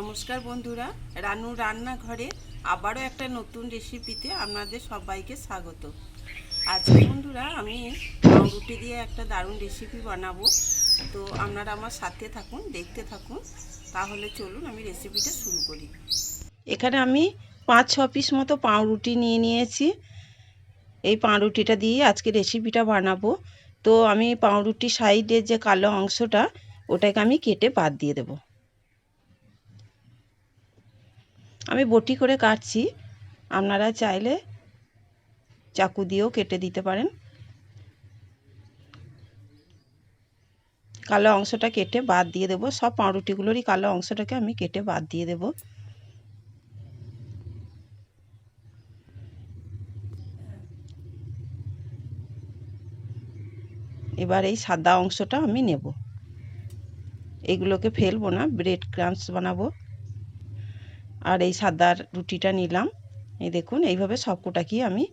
নমস্কার বন্ধুরা, রানু রান্নাঘরে আবারও একটা নতুন রেসিপিতে আপনাদের সবাইকে স্বাগত। আজকে বন্ধুরা, আমি রুটি দিয়ে একটা দারুণ রেসিপি বানাবো। তো আপনারা আমার সাথে থাকুন, দেখতে থাকুন। তাহলে চলুন আমি রেসিপিটা শুরু করি। এখানে আমি পাঁচ, ছ পিস মতো পাউরুটি নিয়ে নিয়েছি। এই পাউরুটিটা দিয়ে আজকে রেসিপিটা বানাবো। তো আমি পাউরুটির সাইডের যে কালো অংশটা, ওটাকে আমি কেটে বাদ দিয়ে দেবো। আমি বটি করে কাটছি। আপনারা চাইলে চাকু দিয়েও কেটে দিতে পারেন। কালো অংশটা কেটে বাদ দিয়ে দেবো। সব পাউরুটিগুলোরই কালো অংশটাকে আমি কেটে বাদ দিয়ে দেবো। এবার এই সাদা অংশটা আমি নেব। এগুলোকে ফেলব না, ব্রেড ক্রামস বানাবো। আর এই সাদার রুটিটা নিলাম। এই দেখুন, এইভাবে সবকটাকেই আমি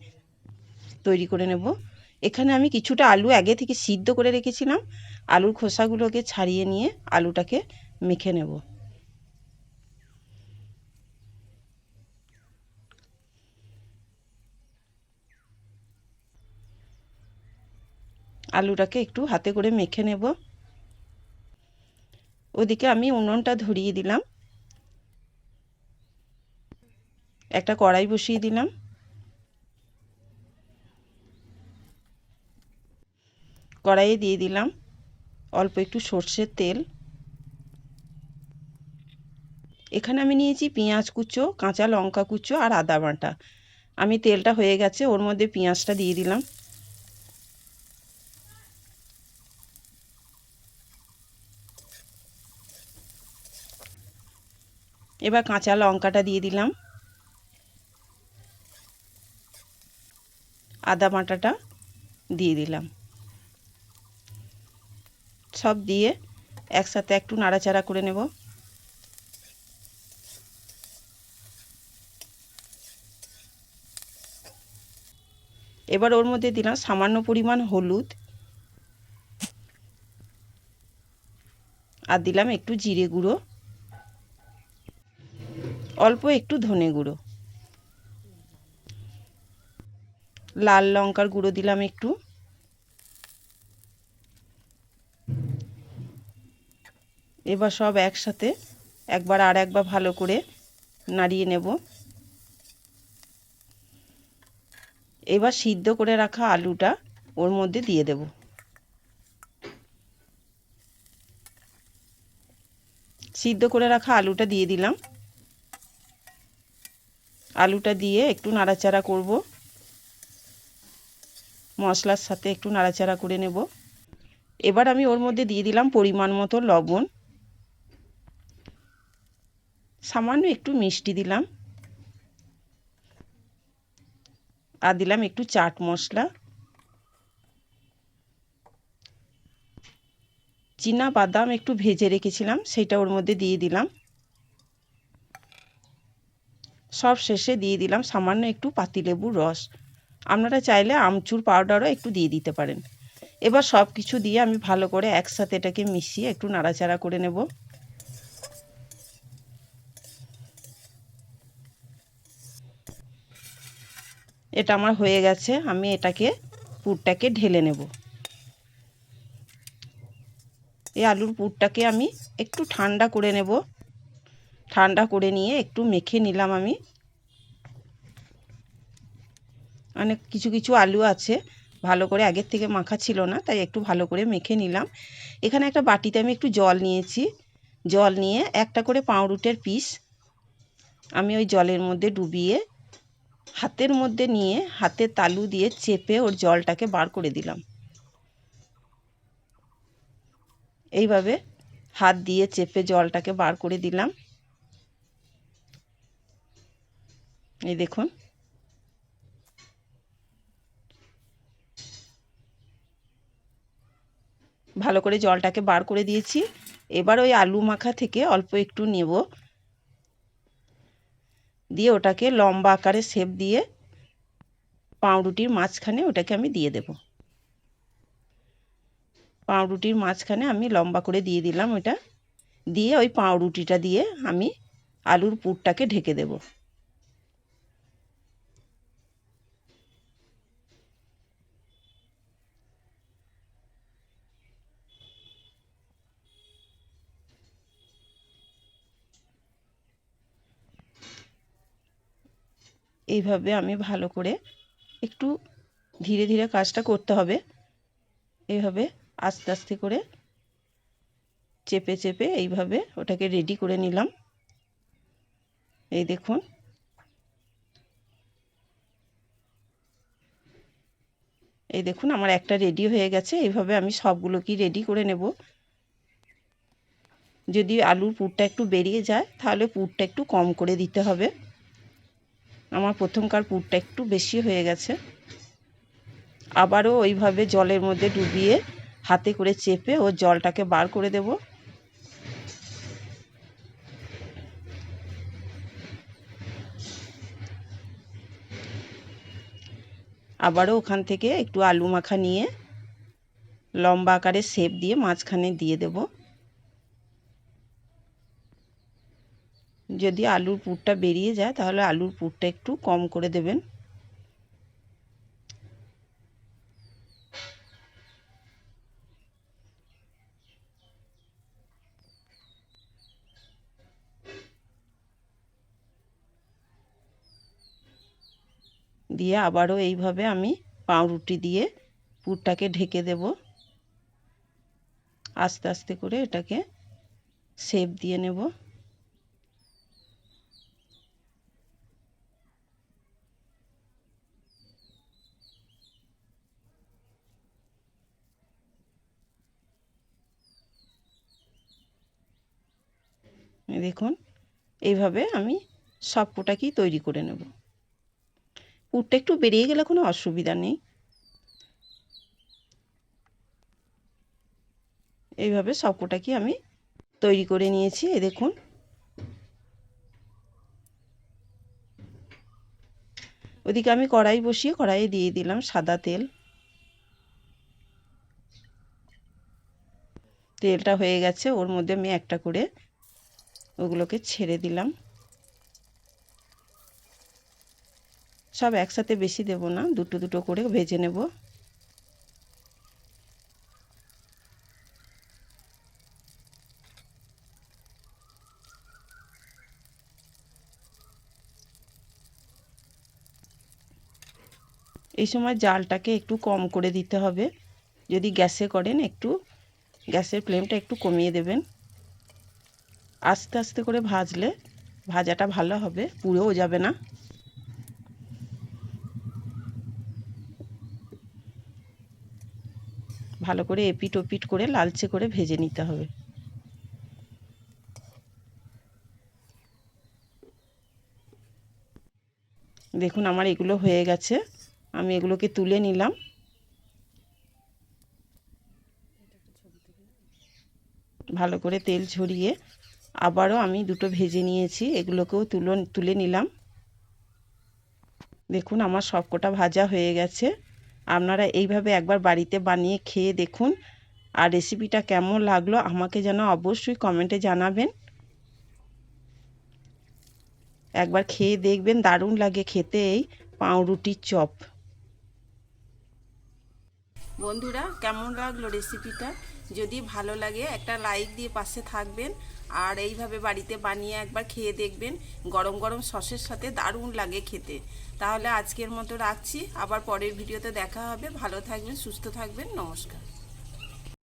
তৈরি করে নেব। এখানে আমি কিছুটা আলু আগে থেকে সিদ্ধ করে রেখেছিলাম। আলুর খোসাগুলোকে ছাড়িয়ে নিয়ে আলুটাকে মেখে নেব। আলুটাকে একটু হাতে করে মেখে নেব। ওদিকে আমি উনুনটা ধরিয়ে দিলাম। একটা কড়াই বসিয়ে দিলাম। কড়াইয়ে দিয়ে দিলাম অল্প একটু সর্ষের তেল। এখানে আমি নিয়েছি পেঁয়াজ কুচো, কাঁচা লঙ্কা কুচো আর আদা বাটা। আমি তেলটা হয়ে গেছে, ওর মধ্যে পেঁয়াজটা দিয়ে দিলাম। এবার কাঁচা লঙ্কাটা দিয়ে দিলাম। আদা বাটাটা দিয়ে দিলাম। সব দিয়ে একসাথে একটু নাড়াচাড়া করে নেব। এবার ওর মধ্যে দিলাম সামান্য পরিমাণ হলুদ। আর দিলাম একটু জিরে গুঁড়ো। অল্প একটু ধনে গুঁড়ো। লাল লঙ্কার গুঁড়ো দিলাম একটু। এবার সব একসাথে একবার আর একবার ভালো করে নাড়িয়ে নেব। এবার সিদ্ধ করে রাখা আলুটা ওর মধ্যে দিয়ে দেব। সিদ্ধ করে রাখা আলুটা দিয়ে দিলাম। আলুটা দিয়ে একটু নাড়াচাড়া করব। মশলার সাথে একটু নাড়াচাড়া করে নেব। এবার আমি ওর মধ্যে দিয়ে দিলাম পরিমাণ মতো লবণ। সামান্য একটু মিষ্টি দিলাম। আর দিলাম একটু চাট মশলা। চীনা বাদাম একটু ভেজে রেখেছিলাম, সেটা ওর মধ্যে দিয়ে দিলাম। সব শেষে দিয়ে দিলাম সামান্য একটু পাতিলেবুর রস। আপনারা চাইলে আমচুর পাউডারও একটু দিয়ে দিতে পারেন। এবার সব কিছু দিয়ে আমি ভালো করে একসাথে এটাকে মিশিয়ে একটু নাড়াচাড়া করে নেব। এটা আমার হয়ে গেছে, আমি এটাকে, পুরটাকে ঢেলে নেব। এই আলুর পুরটাকে আমি একটু ঠান্ডা করে নেব। ঠান্ডা করে নিয়ে একটু মেখে নিলাম আমি। অনেক কিছু কিছু আলু আছে, ভালো করে আগের থেকে মাখা ছিল না, তাই একটু ভালো করে মেখে নিলাম। এখানে একটা বাটিতে আমি একটু জল নিয়েছি। জল নিয়ে একটা করে পাউরুটের পিস আমি ওই জলের মধ্যে ডুবিয়ে, হাতের মধ্যে নিয়ে হাতে তালু দিয়ে চেপে ওর জলটাকে বার করে দিলাম। এইভাবে হাত দিয়ে চেপে জলটাকে বার করে দিলাম। এই দেখুন। ভালো করে জলটাকে বার করে দিয়েছি। এবার ওই আলু মাখা থেকে অল্প একটু নেব। দিয়ে ওটাকে লম্বা আকারে শেপ দিয়ে পাউরুটির মাঝখানে ওটাকে আমি দিয়ে দেব। পাউরুটির মাঝখানে আমি লম্বা করে দিয়ে দিলাম ওটা। দিয়ে ওই পাউরুটিটা দিয়ে আমি আলুর পুরটাকে ঢেকে দেব। এইভাবে আমি ভালো করে একটু ধীরে ধীরে কাজটা করতে হবে। এইভাবে আস্তে আস্তে করে চেপে চেপে এইভাবে ওটাকে রেডি করে নিলাম। এই দেখুন। এই দেখুন, আমার একটা রেডি হয়ে গেছে। এইভাবে আমি সবগুলোকেই রেডি করে নেব। যদি আলুর পুরটা একটু বেরিয়ে যায়, তাহলে পুরটা একটু কম করে দিতে হবে। আমার প্রথমকার পুরটা একটু বেশি হয়ে গেছে। আবারও ওইভাবে জলের মধ্যে ডুবিয়ে হাতে করে চেপে ও জলটাকে বার করে দেব। আবারও ওখান থেকে একটু আলু মাখা নিয়ে লম্বা আকারে শেপ দিয়ে মাঝখানে দিয়ে দেব। যদি আলুর পুরটা বেরিয়ে যায়, তাহলে আলুর পুরটা একটু কম করে দেবেন। দিয়ে আবারও এইভাবে আমি পাউরুটি দিয়ে পুরটাকে ঢেকে দেব। আস্তে আস্তে করে এটাকে শেপ দিয়ে নেব। দেখুন, এইভাবে আমি সব কোটাকেই তৈরি করে নেব। পুরটা একটু বেরিয়ে গেলে কোনো অসুবিধা নেই। এইভাবে সব সবকটাকে আমি তৈরি করে নিয়েছি এ দেখুন। ওদিকে আমি কড়াই বসিয়ে কড়াইয়ে দিয়ে দিলাম সাদা তেল। তেলটা হয়ে গেছে, ওর মধ্যে আমি একটা করে ওগুলোকে ছেড়ে দিলাম। সব একসাথে বেশি দেব না, দুটো দুটো করে ভেজে নেব। এই সময় জালটাকে একটু কম করে দিতে হবে। যদি গ্যাসে করেন একটু, গ্যাসের ফ্লেমটা একটু কমিয়ে দেবেন। আস্তে আস্তে করে ভাজলে ভাজাটা ভালো হবে, পুড়েও যাবে না। ভালো করে এপিট ওপিট করে লালচে করে ভেজে নিতে হবে। দেখুন আমার এগুলো হয়ে গেছে, আমি এগুলোকে তুলে নিলাম। ভালো করে তেল ঝরিয়ে আবারও আমি দুটো ভেজে নিয়েছি, এগুলোকেও তুলো, তুলে নিলাম। দেখুন আমার সবকটা ভাজা হয়ে গেছে। আপনারা এইভাবে একবার বাড়িতে বানিয়ে খেয়ে দেখুন, আর রেসিপিটা কেমন লাগল আমাকে যেন অবশ্যই কমেন্টে জানাবেন। একবার খেয়ে দেখবেন, দারুণ লাগে খেতে এই পাউরুটির চপ। বন্ধুরা, কেমন লাগল রেসিপিটা? যদি ভালো লাগে একটা লাইক দিয়ে পাশে থাকবেন, আর এইভাবে বাড়িতে বানিয়ে একবার খেয়ে দেখবেন, গরম গরম সসের সাথে দারুণ লাগে খেতে। তাহলে আজকের মতো রাখছি, আবার পরের ভিডিওতে দেখা হবে। ভালো থাকবেন, সুস্থ থাকবেন, নমস্কার।